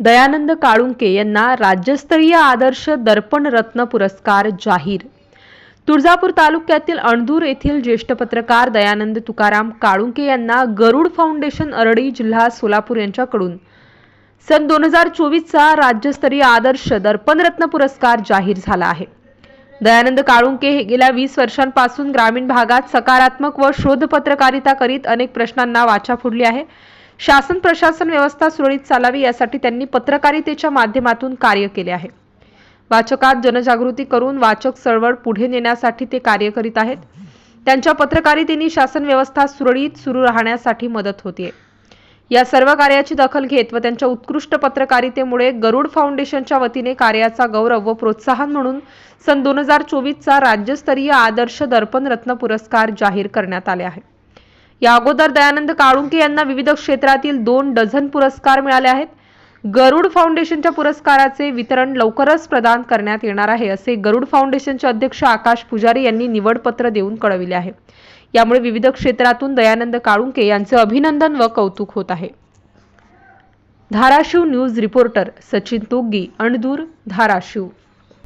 दयानंद काळुंके यांना राज्यस्तरीय आदर्श दर्पण रत्न पुरस्कार जाहीर. तुळजापूर तालुक्यातील अणदूर येथील ज्येष्ठ पत्रकार दयानंद तुकाराम काळुंके यांना गरुड फाउंडेशन अरडी जिल्हा सोलापूर यांच्याकडून. सन दोन हजार चोवीसचा राज्यस्तरीय आदर्श दर्पणरत्न पुरस्कार जाहीर झाला आहे. दयानंद काळुंके हे गेल्या वीस वर्षांपासून ग्रामीण भागात सकारात्मक व शोध पत्रकारिता करीत अनेक प्रश्नांना वाचा फुडली आहे. शासन प्रशासन व्यवस्था सुरळीत चालावी यासाठी त्यांनी पत्रकारितेच्या माध्यमातून कार्य केले आहे. वाचकात जनजागृती करून वाचक चळवळ पुढे नेण्यासाठी ते कार्य करीत आहेत. त्यांच्या पत्रकारितेने शासन व्यवस्था सुरळीत सुरू राहण्यासाठी मदत होतीये. या सर्व कार्याची दखल घेत व त्यांच्या उत्कृष्ट पत्रकारितेमुळे गरुड फाउंडेशनच्या वतीने कार्याचा गौरव व प्रोत्साहन म्हणून सन दोन हजार चोवीसचा राज्यस्तरीय आदर्श दर्पण रत्न पुरस्कार जाहीर करण्यात आले आहे. या अगोदर दयानंद काळुंके यांना विविध क्षेत्रातील दोन डझन पुरस्कार मिळाले आहेत. गरुड फाउंडेशनच्या पुरस्काराचे वितरण लवकरच प्रदान करण्यात येणार आहे असे गरुड फाउंडेशनचे अध्यक्ष आकाश पुजारी यांनी निवडपत्र देऊन कळविले आहे. यामुळे विविध क्षेत्रातून दयानंद काळुंके यांचे अभिनंदन व कौतुक होत आहे. Dharashiv news reporter Sachin Toggi Andur Dharashiv.